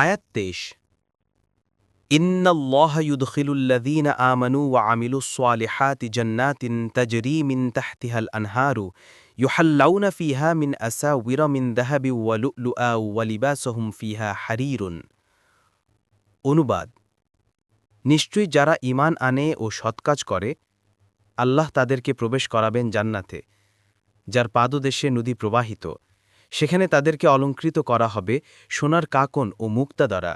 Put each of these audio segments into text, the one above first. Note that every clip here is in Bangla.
আয়াত তেইশ। ইন্নাল্লাহ ইউদখিলুল্লাযীনা আমানু ওয়া আমিলুস সালিহাতি জান্নাতিন তাজরি মিন তাহতিহাল আনহারু মিন আসাউইরা মিন যাহাবি ওয়া লু'লুআ ওয়া লিবাসুহুম ফিহা হারিরুন। অনুবাদ, নিশ্চয়ই যারা ঈমান আনে ও সৎকাজ করে, আল্লাহ তাদেরকে প্রবেশ করাবেন জান্নাতে, যার পাদদেশে নদী প্রবাহিত। সেখানে তাদেরকে অলঙ্কৃত করা হবে সোনার কাকন ও মুক্তা দ্বারা,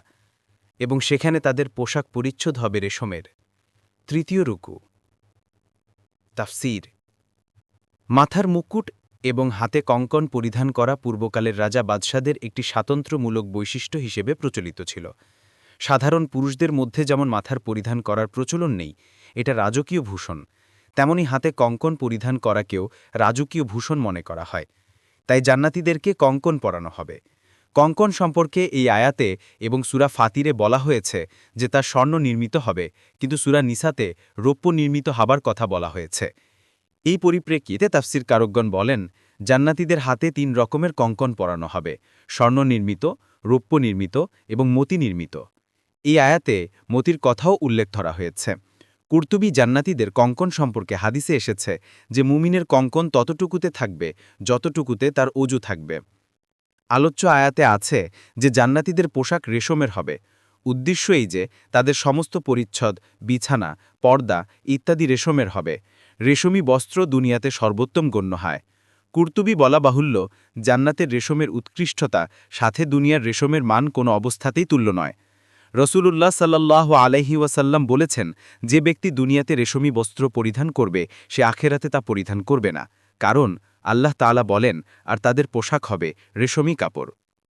এবং সেখানে তাদের পোশাক পরিচ্ছদ হবে রেশমের। তৃতীয় রুকু। তাফসির। মাথার মুকুট এবং হাতে কঙ্কন পরিধান করা পূর্বকালের রাজা বাদশাদের একটি স্বাতন্ত্র্যমূলক বৈশিষ্ট্য হিসেবে প্রচলিত ছিল। সাধারণ পুরুষদের মধ্যে যেমন মাথার পরিধান করার প্রচলন নেই, এটা রাজকীয় ভূষণ, তেমনি হাতে কঙ্কন পরিধান করাকেও রাজকীয় ভূষণ মনে করা হয়। তাই জান্নাতিদেরকে কঙ্কন পরানো হবে। কঙ্কন সম্পর্কে এই আয়াতে এবং সুরা ফাতিরে বলা হয়েছে যে তা স্বর্ণ নির্মিত হবে, কিন্তু সুরা নিসাতে রৌপ্য নির্মিত হবার কথা বলা হয়েছে। এই পরিপ্রেক্ষিতে তাফসির কারকগণ বলেন, জান্নাতিদের হাতে তিন রকমের কঙ্কন পরানো হবে, স্বর্ণ নির্মিত, রৌপ্য নির্মিত এবং মতি নির্মিত। এই আয়াতে মতির কথাও উল্লেখ ধরা হয়েছে। কুর্তুবি জান্নাতিদের কঙ্কন সম্পর্কে হাদিসে এসেছে যে মুমিনের কঙ্কন ততটুকুতে থাকবে, যতটুকুতে তার অজু থাকবে। আলোচ্য আয়াতে আছে যে জান্নাতিদের পোশাক রেশমের হবে। উদ্দেশ্য এই যে তাদের সমস্ত পরিচ্ছদ, বিছানা, পর্দা ইত্যাদি রেশমের হবে। রেশমি বস্ত্র দুনিয়াতে সর্বোত্তম গণ্য হয়। কুর্তুবি বলা বাহুল্য, জান্নাতের রেশমের উৎকৃষ্টতা সাথে দুনিয়ার রেশমের মান কোনো অবস্থাতেই তুল্য নয়। রসুলুল্লাহ সাল্লাহ আলহি ওয়াসাল্লাম বলেছেন, যে ব্যক্তি দুনিয়াতে রেশমি বস্ত্র পরিধান করবে, সে আখেরাতে তা পরিধান করবে না। কারণ, আল্লাহ তালা বলেন, আর তাদের পোশাক হবে রেশমি কাপড়।